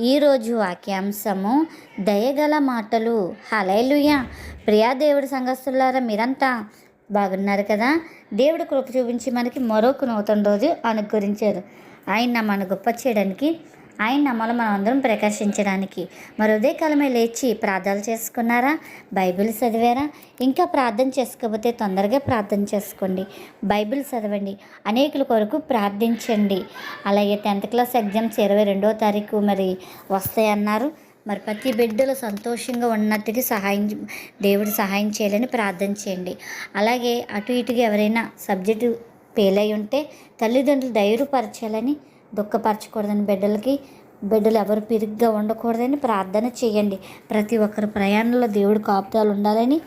ఈరోజు వాక్యాంశము దయగల మాటలు. హలైలుయ ప్రియా దేవుడి సంఘస్తులారా మీరంతా బాగున్నారు కదా? దేవుడు కృప చూపించి మనకి మరొక నూతన రోజు అనుగ్రహించారు. ఆయన మన గొప్ప చేయడానికి ఆయన నమ్మలు మనం అందరం ప్రకాశించడానికి. మరి ఉదయకాలమే లేచి ప్రార్థనలు చేసుకున్నారా? బైబిల్ చదివారా? ఇంకా ప్రార్థన చేసుకోకపోతే తొందరగా ప్రార్థన చేసుకోండి. బైబిల్ చదవండి. అనేకుల కొరకు ప్రార్థించండి. అలాగే టెన్త్ క్లాస్ ఎగ్జామ్స్ ఇరవై రెండో తారీఖు మరి వస్తాయన్నారు. మరి ప్రతి బిడ్డలు సంతోషంగా ఉన్నట్టుగా సహాయం దేవుడు సహాయం చేయాలని ప్రార్థన చేయండి. అలాగే అటు ఇటుగా ఎవరైనా సబ్జెక్టు ఫెయిల్ అయి ఉంటే తల్లిదండ్రులు ధైర్యపరచాలని దుఃఖపరచకూడదని బిడ్డలకి బిడ్డలు ఎవరు పిరిగ్గా ఉండకూడదని ప్రార్థన చేయండి. ప్రతి ఒక్కరి ప్రయాణంలో దేవుడు కాపుతాలు ఉండాలని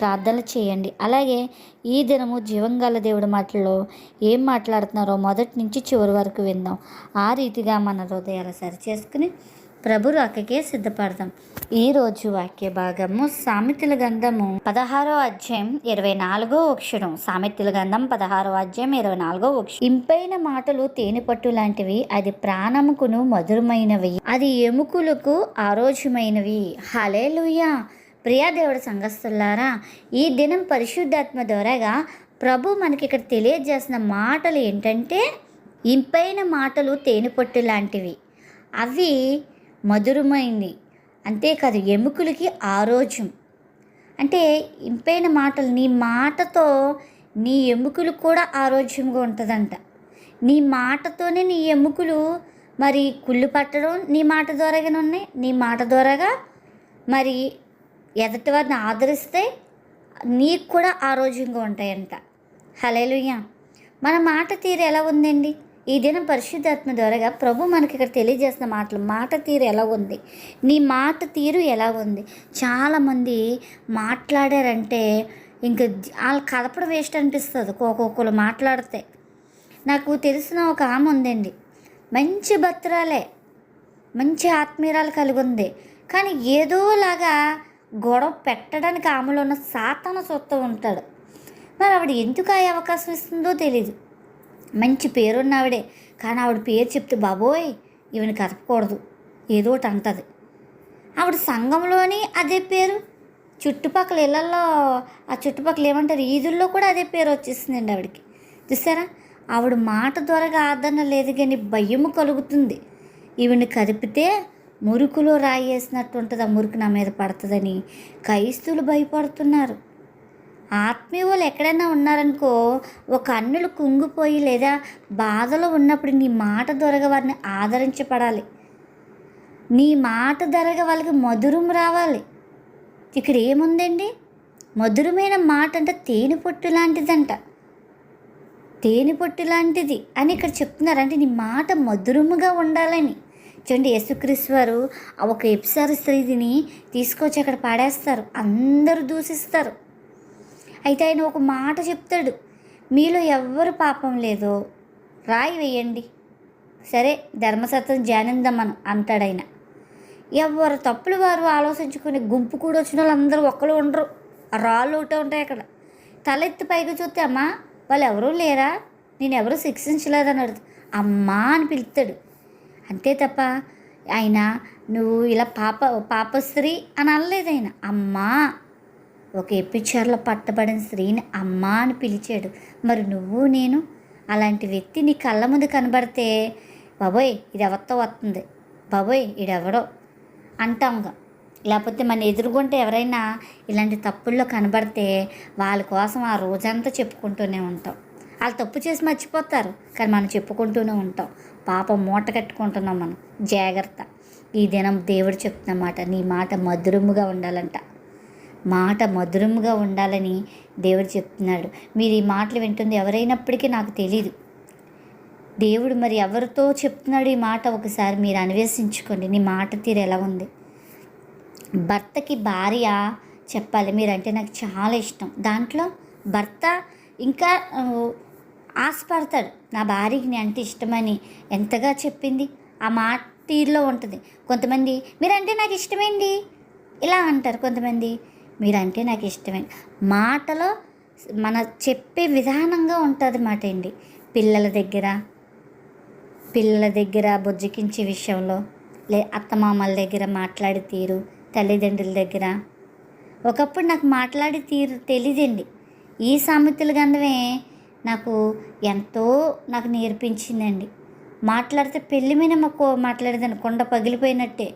ప్రార్థన చేయండి. అలాగే ఈ దినము జీవంగల దేవుడి మాటల్లో ఏం మాట్లాడుతున్నారో మొదటి నుంచి చివరి వరకు విందాం. ఆ రీతిగా మన హృదయాలు సరిచేసుకుని ప్రభు రాకకే సిద్ధపడదాం. ఈరోజు వాక్య భాగము సామెతల గంధము పదహారో అధ్యాయం ఇరవై నాలుగో అక్షరం సామెతల గంధం పదహారో అధ్యాయం ఇరవై నాలుగో అక్షరం ఇంపైన మాటలు తేనె పట్టు లాంటివి అది ప్రాణముకును మధురమైనవి అది ఎముకలకు ఆరోగ్యమైనవి. హలేలుయా ప్రియాదేవుడు సంఘస్థులారా ఈ దినం పరిశుద్ధాత్మ ద్వారాగా ప్రభు మనకి ఇక్కడ తెలియజేసిన మాటలు ఏంటంటే ఇంపైన మాటలు తేనె పట్టు లాంటివి. అవి మధురమైంది. అంతేకాదు ఎముకలకి ఆరోగ్యం. అంటే ఇంపైన మాటలు నీ మాటతో నీ ఎముకలు కూడా ఆరోగ్యంగా ఉంటుందంట. నీ మాటతోనే నీ ఎముకలు మరి కుళ్ళు పట్టడం నీ మాట ద్వారాగానే ఉన్నాయి. నీ మాట ద్వారాగా మరి ఎదటి వారిని ఆదరిస్తే నీకు కూడా ఆరోగ్యంగా ఉంటాయంట. హలేలుయ్య మన మాట తీరు ఎలా ఉందండి? ఈ దినం పరిశుద్ధాత్మ ద్వారాగా ప్రభు మనకి ఇక్కడ తెలియజేసిన మాటలు మాట తీరు ఎలా ఉంది? నీ మాట తీరు ఎలా ఉంది? చాలామంది మాట్లాడారంటే ఇంకా వాళ్ళు కదపడం వేస్ట్ అనిపిస్తుంది ఒక్కొక్కరు మాట్లాడితే. నాకు తెలిసిన ఒక ఆమె ఉందండి. మంచి భత్రాలే మంచి ఆత్మీయరాలు కలిగి ఉంది. కానీ ఏదోలాగా గొడవ పెట్టడానికి ఆమెలో ఉన్న సాతన సొత్త ఉంటాడు. మరి ఆవిడ ఎందుకు ఆ అవకాశం ఇస్తుందో తెలీదు. మంచి పేరున్న ఆవిడే కానీ ఆవిడ పేరు చెప్తే బాబోయ్ ఈవిని కదపకూడదు. ఏదో ఒకటి అంటది. ఆవిడ సంఘంలోని అదే పేరు. చుట్టుపక్కల ఇళ్ళల్లో ఆ చుట్టుపక్కల ఏమంటారు ఈదుల్లో కూడా అదే పేరు వచ్చేసిందండి ఆవిడకి. చూసారా? ఆవిడ మాట ద్వారా ఆదరణ లేదు కానీ భయము కలుగుతుంది. ఈవిని కదిపితే మురుకులో రాయి వేసినట్టు ఉంటుంది ఆ మురుకు నా మీద పడుతుందని క్రైస్తువులు భయపడుతున్నారు. ఆత్మీయ వాళ్ళు ఎక్కడైనా ఉన్నారనుకో ఒక అన్నులు కుంగిపోయి లేదా బాధలో ఉన్నప్పుడు నీ మాట దొరగ వారిని ఆదరించబడాలి. నీ మాట దొరగ వాళ్ళకి మధురం రావాలి. ఇక్కడ ఏముందండి? మధురమైన మాట అంటే తేనె పొట్టు లాంటిదంట. తేనె పొట్టు లాంటిది అని ఇక్కడ చెప్తున్నారు. అంటే నీ మాట మధురముగా ఉండాలని. చూడండి యేసుక్రీస్తు వారు ఒక ఎపిసార్ స్త్రీని తీసుకొచ్చి అక్కడ పాడేస్తారు. అందరూ దూషిస్తారు. అయితే ఆయన ఒక మాట చెప్తాడు. మీలో ఎవ్వరు పాపం లేదో రాయి వేయండి. సరే ధర్మసత్వం ధ్యానిందాం మనం అంటాడు ఆయన. ఎవరు తప్పులు వారు ఆలోచించుకుని గుంపు కూడా వచ్చిన వాళ్ళందరూ ఒక్కరు ఉండరు. రాళ్ళు ఒకటే ఉంటాయి అక్కడ. తలెత్తి పైకి చూస్తే అమ్మా వాళ్ళు ఎవరూ లేరా? నేను ఎవరు శిక్షించలేదని అడుగుతా అమ్మా అని పిలుస్తాడు. అంతే తప్ప ఆయన నువ్వు ఇలా పాప పాపశ్రీ అని అనలేదు ఆయన. అమ్మా! ఒక ఎపిచర్లో పట్టబడిన స్త్రీని అమ్మా అని పిలిచాడు. మరి నువ్వు నేను? అలాంటి వ్యక్తి నీ కళ్ళ ముందు కనబడితే బాబోయ్ ఇది ఎవరితో వస్తుంది? బాబోయ్ ఇడెవడో అంటాంగా. లేకపోతే మన ఎదురుగుంటే ఎవరైనా ఇలాంటి తప్పుల్లో కనబడితే వాళ్ళ కోసం ఆ రోజంతా చెప్పుకుంటూనే ఉంటాం. వాళ్ళు తప్పు చేసి మర్చిపోతారు కానీ మనం చెప్పుకుంటూనే ఉంటాం. పాపం మూట కట్టుకుంటున్నాం మనం. జాగ్రత్త. ఈ దినం దేవుడు చెప్తున్నమాట నీ మాట మధురముగా ఉండాలంట. మాట మధురంగా ఉండాలని దేవుడు చెప్తున్నాడు. మీరు ఈ మాటలు వింటుంది ఎవరైనప్పటికీ నాకు తెలియదు దేవుడు మరి ఎవరితో చెప్తున్నాడు ఈ మాట? ఒకసారి మీరు అన్వేషించుకోండి. నీ మాట తీరు ఎలా ఉంది? భర్తకి భార్య చెప్పాలి. మీరంటే నాకు చాలా ఇష్టం. దాంట్లో భర్త ఇంకా ఆశపడతాడు. నా భార్యకి నేను అంటే ఇష్టమని ఎంతగా చెప్పింది? ఆ మాట తీరులో ఉంటుంది. కొంతమంది మీరంటే నాకు ఇష్టమేంటి ఇలా అంటారు కొంతమంది. మీరంటే నాకు ఇష్టమే మాటలో మన చెప్పే విధానంగా ఉంటుంది మాట అండి. పిల్లల దగ్గర పిల్లల దగ్గర బుజ్జకించే విషయంలో లే అత్తమామల దగ్గర మాట్లాడే తీరు తల్లిదండ్రుల దగ్గర. ఒకప్పుడు నాకు మాట్లాడే తీరు తెలియదండి ఈ సామెతల గంధమే నాకు ఎంతో నాకు నేర్పించిందండి. మాట్లాడితే పెళ్ళి మీద మాకు మాట్లాడేదాన్ని కొండ పగిలిపోయినట్టే.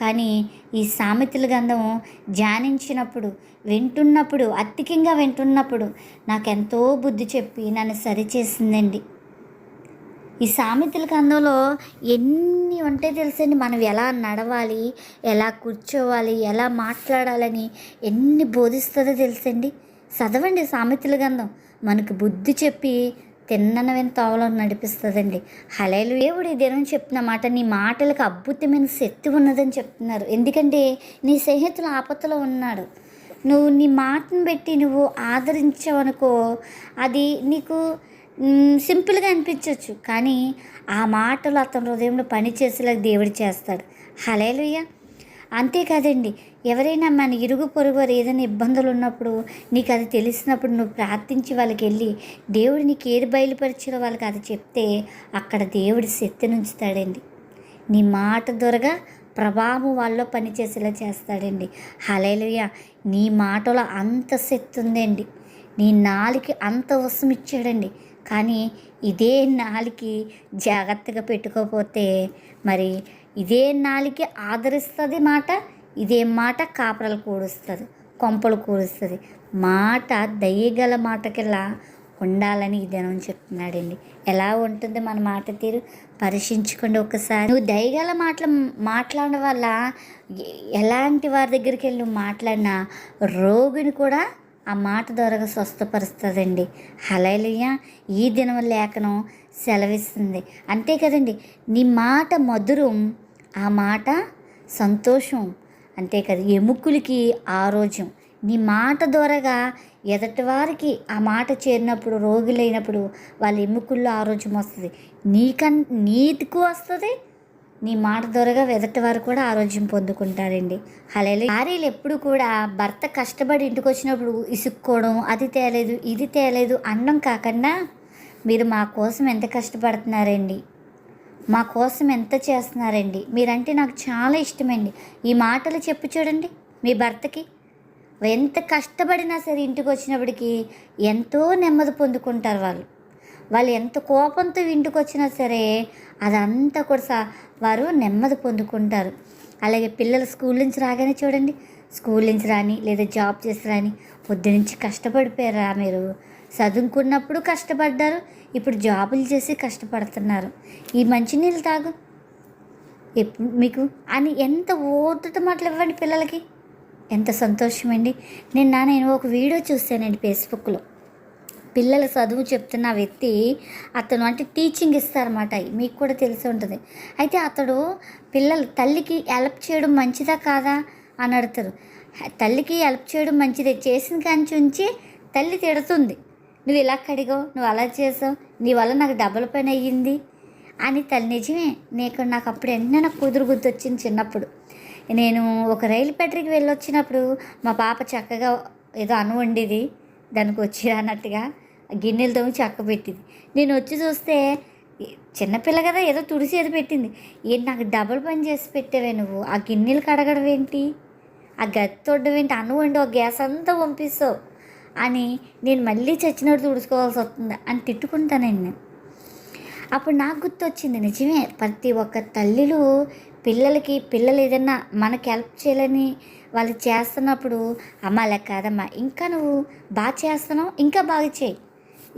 కానీ ఈ సామెతల గంధం ధ్యానించినప్పుడు వింటున్నప్పుడు అత్తికంగా వింటున్నప్పుడు నాకెంతో బుద్ధి చెప్పి నన్ను సరిచేసిందండి. ఈ సామెతల గంధంలో ఎన్ని ఉంటాయి తెలుసండి మనం ఎలా నడవాలి ఎలా కూర్చోవాలి ఎలా మాట్లాడాలని ఎన్ని బోధిస్తుందో తెలుసండి. చదవండి సామెతల గంధం. మనకు బుద్ధి చెప్పి తిన్ననవిన తోవలో నడిపిస్తుందండి. హలేలు దేవుడు ఈ దినం చెప్తున్న మాట నీ మాటలకు అద్భుతమైన శక్తి ఉన్నదని చెప్తున్నారు. ఎందుకంటే నీ స్నేహితులు ఆపత్తులో ఉన్నాడు. నువ్వు నీ మాటను పెట్టి నువ్వు ఆదరించావనుకో అది నీకు సింపుల్గా అనిపించవచ్చు కానీ ఆ మాటలు అతని హృదయంలో పనిచేసేలా దేవుడు చేస్తాడు. హలేలుయ్యా అంతేకాదండి. ఎవరైనా మన ఇరుగు పొరుగు ఏదైనా ఇబ్బందులు ఉన్నప్పుడు నీకు అది తెలిసినప్పుడు నువ్వు ప్రార్థించి వాళ్ళకి వెళ్ళి దేవుడు నీకు ఏది బయలుపరిచారో వాళ్ళకి అది చెప్తే అక్కడ దేవుడి శక్తి నుంచుతాడండి నీ మాట దొరగా ప్రభావం వాళ్ళలో పనిచేసేలా చేస్తాడండి. హలేలుయ నీ మాటలో అంత శక్తి ఉందండి. నీ నాలికి అంత ఉసం ఇచ్చాడండి. కానీ ఇదే నాలికి జాగ్రత్తగా పెట్టుకోకపోతే మరి ఇదే నాలికి ఆదరిస్తుంది మాట ఇదే మాట కాపరలు కూడుస్తుంది కొంపలు కూడుస్తుంది. మాట దయ్యగల మాటకిలా ఉండాలని ఈ దినం చెప్తున్నాడండి. ఎలా ఉంటుంది మన మాట తీరు? పరీక్షించుకోండి ఒకసారి. నువ్వు దయగల మాటలు మాట్లాడడం వల్ల ఎలాంటి వారి దగ్గరికి వెళ్ళి నువ్వు మాట్లాడినా రోగిని కూడా ఆ మాట ద్వారా స్వస్థపరుస్తుందండి. హలైలయ్య ఈ దినం లేఖనం సెలవిస్తుంది. అంతే కదండి. నీ మాట మధురం ఆ మాట సంతోషం. అంతే కదా ఎముకలకి ఆరోగ్యం. నీ మాట ద్వారాగా ఎదటి వారికి ఆ మాట చేరినప్పుడు రోగులైనప్పుడు వాళ్ళ ఎముకల్లో ఆరోగ్యం వస్తుంది. నీకన్ నీకు వస్తుంది నీ మాట ద్వారాగా ఎదటి వారు కూడా ఆరోగ్యం పొందుకుంటారండి. అలాగే భార్యలు ఎప్పుడు కూడా భర్త కష్టపడి ఇంటికి వచ్చినప్పుడు ఇసుక్కోవడం అది తేలేదు ఇది తేలేదు అనడం కాకుండా మీరు మా కోసం ఎంత కష్టపడుతున్నారండి. మా కోసం ఎంత చేస్తున్నారండి? మీరంటే నాకు చాలా ఇష్టమండి. ఈ మాటలు చెప్పు చూడండి మీ భర్తకి. ఎంత కష్టపడినా సరే ఇంటికి వచ్చినప్పటికి ఎంతో నెమ్మది పొందుకుంటారు వాళ్ళు. వాళ్ళు ఎంత కోపంతో ఇంటికి వచ్చినా సరే అదంతా కూడా వారు నెమ్మది పొందుకుంటారు. అలాగే పిల్లలు స్కూల్ నుంచి రాగానే చూడండి. స్కూల్ నుంచి రాని లేదా జాబ్ చేసి రాని పొద్దు నుంచి కష్టపడిపోయారా మీరు? చదువుకున్నప్పుడు కష్టపడ్డారు ఇప్పుడు జాబులు చేసి కష్టపడుతున్నారు. ఈ మంచినీళ్ళు తాగు. ఎప్పుడు మీకు అని ఎంత ఓటుతో మాటలు ఇవ్వండి పిల్లలకి. ఎంత సంతోషమండి. నిన్న నేను ఒక వీడియో చూశానండి ఫేస్బుక్లో. పిల్లల చదువు చెప్తున్న వ్యక్తి అతను అంటే టీచింగ్ ఇస్తారన్నమాట. మీకు కూడా తెలిసి ఉంటుంది. అయితే అతడు పిల్లలు తల్లికి హెల్ప్ చేయడం మంచిదా కాదా? అని అడుగుతారు. తల్లికి హెల్ప్ చేయడం మంచిదే. చేసిన కాంచి ఉంచి తల్లి తిడుతుంది. నువ్వు ఇలా కడిగావు నువ్వు అలా చేసావు నీ వల్ల నాకు డబ్బుల పని అయ్యింది అని తల్లి నిజమే. నీకు నాకు అప్పుడు ఎన్నో నాకు కుదురు గుర్తొచ్చింది చిన్నప్పుడు. నేను ఒక రైలు పెట్టరికి వెళ్ళొచ్చినప్పుడు మా పాప చక్కగా ఏదో అను వండేది దానికి వచ్చి అన్నట్టుగా గిన్నెలతో చక్క పెట్టింది. నేను వచ్చి చూస్తే చిన్నపిల్ల కదా ఏదో తుడిసి ఏదో పెట్టింది. ఏంటి నాకు డబుల్ పని చేసి పెట్టావే నువ్వు? ఆ గిన్నెలు కడగడం ఏంటి? ఆ గది తొడ్డం ఏంటి? అను వండి ఒక గ్యాస్ అంతా పంపిస్తావు అని నేను మళ్ళీ చచ్చినట్టు తుడుచుకోవాల్సి వస్తుంది అని తిట్టుకుంటానండి నేను. అప్పుడు నాకు గుర్తొచ్చింది నిజమే ప్రతి ఒక్క తల్లిలు పిల్లలకి పిల్లలు ఏదన్నా మనకి హెల్ప్ చేయాలని వాళ్ళు చేస్తున్నప్పుడు అమ్మ అలా కాదమ్మా ఇంకా నువ్వు బాగా చేస్తున్నావు ఇంకా బాగా చేయి.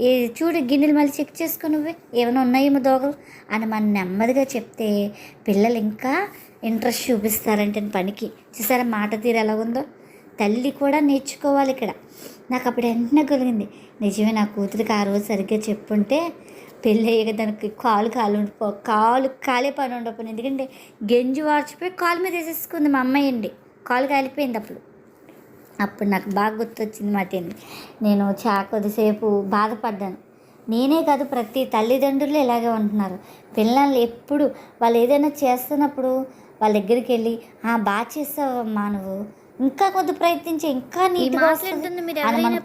ఏ చూడు గిన్నెలు మళ్ళీ చెక్ చేసుకో నువ్వే ఏమైనా ఉన్నాయేమో దోగలు అని మనం నెమ్మదిగా చెప్తే పిల్లలు ఇంకా ఇంట్రెస్ట్ చూపిస్తారంటే పనికి. చూసారా మాట తీరు ఎలా ఉందో? తల్లి కూడా నేర్చుకోవాలి ఇక్కడ. నాకు అప్పుడు వెంటనే కలిగింది నిజమే నా కూతురికి ఆ రోజు సరిగ్గా చెప్పుంటే పెళ్ళి అయ్యాక దానికి కాలు కాలు ఉండిపో కాలు కాలే పని ఉండకపోయింది. ఎందుకంటే గెంజి వార్చిపోయి కాలు మీద వేసేసుకుంది మా అమ్మాయి అండి కాలు కాలిపోయింది అప్పుడు. అప్పుడు నాకు బాగా గుర్తొచ్చింది మాట ఏంది నేను చా కొద్దిసేపు బాధపడ్డాను. నేనే కాదు ప్రతి తల్లిదండ్రులు ఇలాగే ఉంటున్నారు. పిల్లలు ఎప్పుడు వాళ్ళు ఏదైనా చేస్తున్నప్పుడు వాళ్ళ దగ్గరికి వెళ్ళి బాగా చేస్తావమ్మా నువ్వు. ఇంకా కొద్ది ప్రయత్నించి ఇంకా నీట్గా అని మనం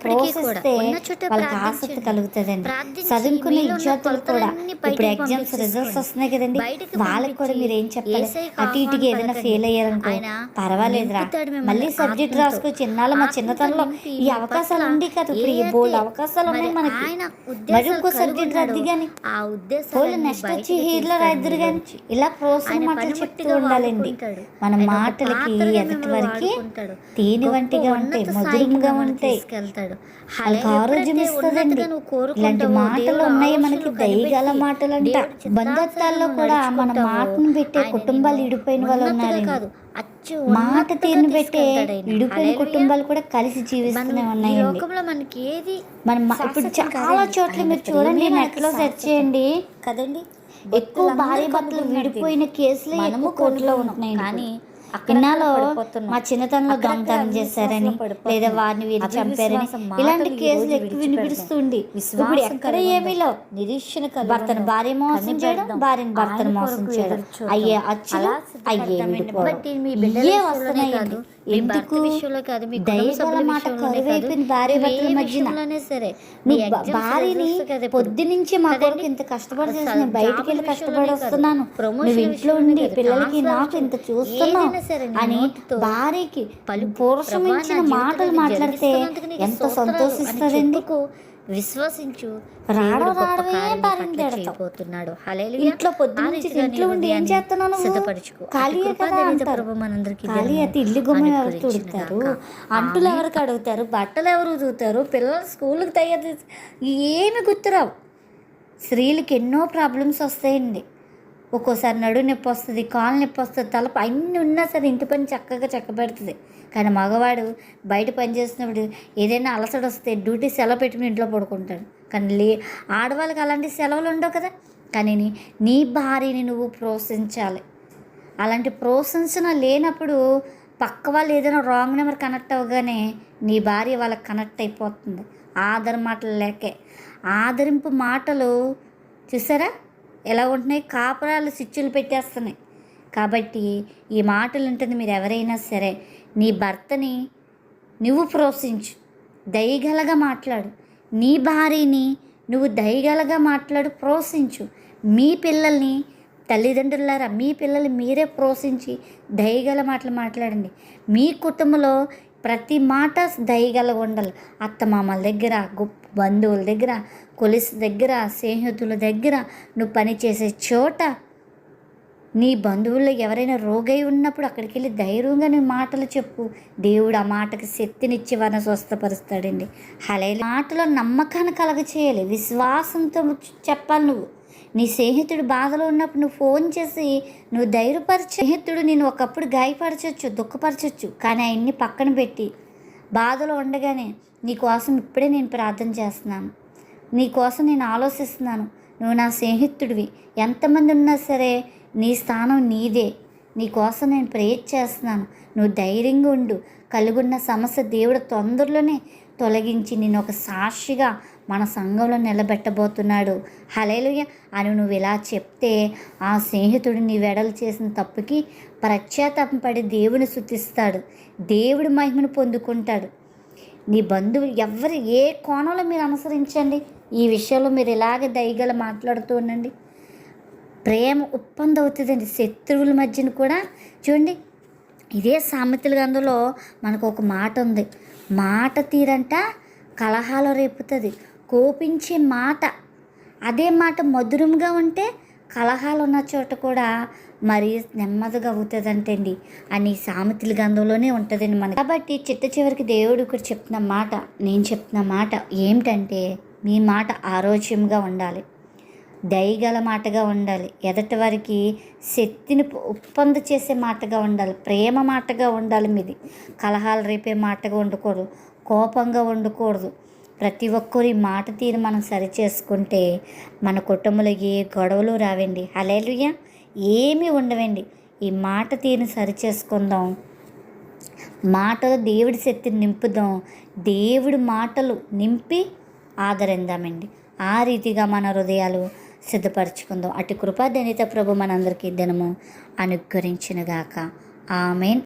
వాళ్ళకి ఆసక్తి. కలుగుతుందండి చదువుకునే విద్యార్థులు కూడా ఇప్పుడు ఎగ్జామ్స్. రిజల్ట్స్ వస్తున్నాయి కదండి వాళ్ళకి కూడా మీరు ఏం చెప్పాలి అటు ఇటుకి ఏదైనా. ఫెయిల్ అయ్యారనుకో పర్వాలేదురా మళ్ళీ సబ్జెక్ట్. రాసుకోవచ్చు ఇన్నాళ్ళు మా చిన్నతనంలో ఈ అవకాశాలు ఉండి కదా ఇప్పుడు ఈ బోల్డ్ అవకాశాలు ఉన్నాయి మనకి మరి ఇంకో సబ్జెక్ట్ రద్దు కానీ నెక్స్ట్ వచ్చి హీరో రాయిద్దరు కానీ ఇలా ప్రోత్సాహం మాటలు చెప్తూ ఉండాలండి. మన మాటలకి ఎదుటి వారికి వాడుకుంటాడు. తేనె వంటిగా ఉంటాయి ఉన్నత మధురంగా ఉంటాయి తీసుకెళ్తాడు. ఆరోగ్యం ఇస్తుందండి ఇలాంటి మాటలు ఉన్నాయి మనకి దయగల దేవుడి చిత్తానుసారం బంధత్వాల్లో కూడా మన మాటను పెట్టే కుటుంబాలు ఇడిపోయిన వాళ్ళు అచ్చు మాట తీరుని పెట్టే తీసుకెళ్తాడు. విడిపోయిన. కుటుంబాలు కూడా కలిసి జీవిస్తూనే ఉన్నాయండి లోకంలో మనకి ఏది మనం ఇప్పుడు చాలా. చోట్ల మీరు చూడండి నెట్లో సెర్చ్. చేయండి కదండి ఎక్కువ భార్య భర్తలు విడిపోయిన కేసులు ఎక్కువ కోర్టులో ఉంటున్నాయి కానీ ఇన్నాళ్ళు మా చిన్నతనంలో దొంగతనం చేశారని లేదా వారిని వీరు చంపారని ఇలాంటి కేసులు ఎక్కువ వినిపిస్తుంది ఇప్పుడు ఎక్కడ ఏమీ లేవు. నిరీక్షణ భర్తను భార్య మోసం చేయడం భార్యను భర్తను మోసం చేయడం. అయ్యే అచ్చులు అయ్యే ఎందుకు దయగల మాట కాదు, భార్య భర్తల మధ్యన సరే నీ భార్యని results కదా ఇప్పుడు. పొద్దు నుంచి మా? కొడుకు ఇంత కష్టపడి అసలు చేసి నేను బయటికి వెళ్ళి కష్టపడి వస్తున్నాను నువ్వు ఇంట్లో ఉండి పిల్లలకి నాకు ఇంత చూస్తున్నావు అని భార్యకి పలుకు. పురుషమించిన ప్రభా, నా మాటలు మాట్లాడితే ఎంత సంతోషిస్తుందండి చెప్పుకో, విశ్వసించు. హల్లెలూయా. ఇంట్లో ఇంట్లో ఉండి ఏం? సిద్ధపరచుకో. ఖాళీయే కదా. ప్రభు మనందరికీ ఖాళీ అయితే ఇల్లు గుమ్మ ఎవరు తుడుతారు. అంటులు. ఎవరికి అడుగుతారు బట్టలు ఎవరు చూతారు పిల్లలు స్కూల్కి తయారు ఏమి గుర్తురావు స్త్రీలకు ఎన్నో ప్రాబ్లమ్స్ వస్తాయండి ఒక్కోసారి నడు నొప్పి వస్తుంది కాలు నొప్పి వస్తుంది తల అన్నీ ఉన్నా సరే ఇంటి పని చక్కగా చక్కబెడుతుంది. కానీ మగవాడు బయట పని చేసినప్పుడు ఏదైనా అలసట వస్తే డ్యూటీ సెలవు పెట్టుకుని ఇంట్లో పడుకుంటాడు. కానీ లే ఆడవాళ్ళకి అలాంటి సెలవులు ఉండవు కదా. కానీ నీ- భార్యని నువ్వు ప్రోత్సహించాలి. అలాంటి ప్రోత్సహించిన లేనప్పుడు పక్క వాళ్ళు ఏదైనా రాంగ్ నెంబర్ కనెక్ట్ అవ్వగానే నీ భార్య వాళ్ళకి కనెక్ట్ అయిపోతుంది. ఆదర మాటలు లేకే. ఆదరింపు మాటలు చూసారా? ఎలా ఉంటున్నాయి? కాపురాలు సిచ్చులు పెట్టేస్తున్నాయి. కాబట్టి ఈ మాటలు ఉంటుంది మీరు ఎవరైనా సరే నీ భర్తని నువ్వు ప్రోత్సహించు. దయగలగా మాట్లాడు. నీ భార్యని నువ్వు దయగలగా మాట్లాడు ప్రోత్సహించు. మీ పిల్లల్ని తల్లిదండ్రులారా మీ పిల్లల్ని మీరే ప్రోత్సహించి దయగల మాటలు మాట్లాడండి. మీ కుటుంబంలో ప్రతి మాట దయగల ఉండాలి అత్తమామల దగ్గర గొప్ప బంధువుల దగ్గర కొలిసి దగ్గర స్నేహితుల దగ్గర నువ్వు పనిచేసే చోట నీ బంధువుల్లో ఎవరైనా రోగై ఉన్నప్పుడు అక్కడికి వెళ్ళి ధైర్యంగా నీ మాటలు చెప్పు. దేవుడు ఆ మాటకి శక్తినిచ్చి వారిని స్వస్థపరుస్తాడండి. హలే మాటలో నమ్మకాన్ని కలగ చేయాలి విశ్వాసంతో చెప్పాలి నువ్వు. నీ స్నేహితుడు బాధలో ఉన్నప్పుడు నువ్వు ఫోన్ చేసి నువ్వు ధైర్యపరచ. స్నేహితుడు నేను ఒకప్పుడు గాయపరచవచ్చు దుఃఖపరచవచ్చు కానీ ఆయన్ని పక్కన పెట్టి బాధలో ఉండగానే నీ కోసం ఇప్పుడే నేను ప్రార్థన చేస్తున్నాను. నీ కోసం నేను ఆలోచిస్తున్నాను. నువ్వు నా స్నేహితుడివి. ఎంతమంది ఉన్నా సరే నీ స్థానం నీదే. నీ కోసం నేను ప్రేయర్ చేస్తున్నాను. నువ్వు ధైర్యంగా ఉండు. కలుగున్న సమస్య దేవుడు తొందరలోనే తొలగించి నేను ఒక సాక్షిగా మన సంఘంలో నిలబెట్టబోతున్నాడు. హలేలుయ అని నువ్వు ఇలా చెప్తే ఆ స్నేహితుడు నీ వెడలు చేసిన తప్పుకి పశ్చాత్తాపం పడి దేవుని శుద్ధిస్తాడు దేవుడి మహిమను పొందుకుంటాడు. నీ బంధువులు ఎవరు ఏ కోణంలో మీరు అనుసరించండి? ఈ విషయంలో మీరు ఇలాగే దయగల మాట్లాడుతూ ఉండండి. ప్రేమ ఒప్పందవుతుందండి శత్రువుల మధ్యన కూడా చూడండి ఇదే సామెతల గ్రంథంలో మనకు ఒక మాట ఉంది. మాట తీరంట కలహాలు రేపుతుంది. కోపించే మాట. అదే మాట మధురంగా ఉంటే కలహాలు ఉన్న చోట కూడా మరి నెమ్మదిగా అవుతుందంటండి. అని సామెతల గంధంలోనే ఉంటుందండి మనకి. కాబట్టి చిట్ట చివరికి దేవుడు ఇక్కడ చెప్తున్న మాట నేను చెప్తున్న మాట ఏమిటంటే మీ మాట ఆరోగ్యంగా ఉండాలి. దయగల మాటగా ఉండాలి. ఎదటి వారికి శక్తిని ఉప్పంద చేసే మాటగా ఉండాలి. ప్రేమ మాటగా ఉండాలి మీది. కలహాలు రేపే మాటగా ఉండకూడదు కోపంగా ఉండకూడదు ప్రతి ఒక్కరి మాట తీరు మనం సరి చేసుకుంటే మన కుటుంబంలో ఏ గొడవలు రావండి. అలేలుయ్య ఏమీ ఉండవండి. ఈ మాట తీరుని సరి చేసుకుందాం. మాటలు దేవుడి శక్తిని నింపుదాం. దేవుడి మాటలు నింపి ఆదరిందామండి ఆ రీతిగా మన హృదయాలు సిద్ధపరచుకుందాం. అటు కృపాదనిత ప్రభు మనందరికీ దినము అనుగ్రహించినగాక. ఆమెన్.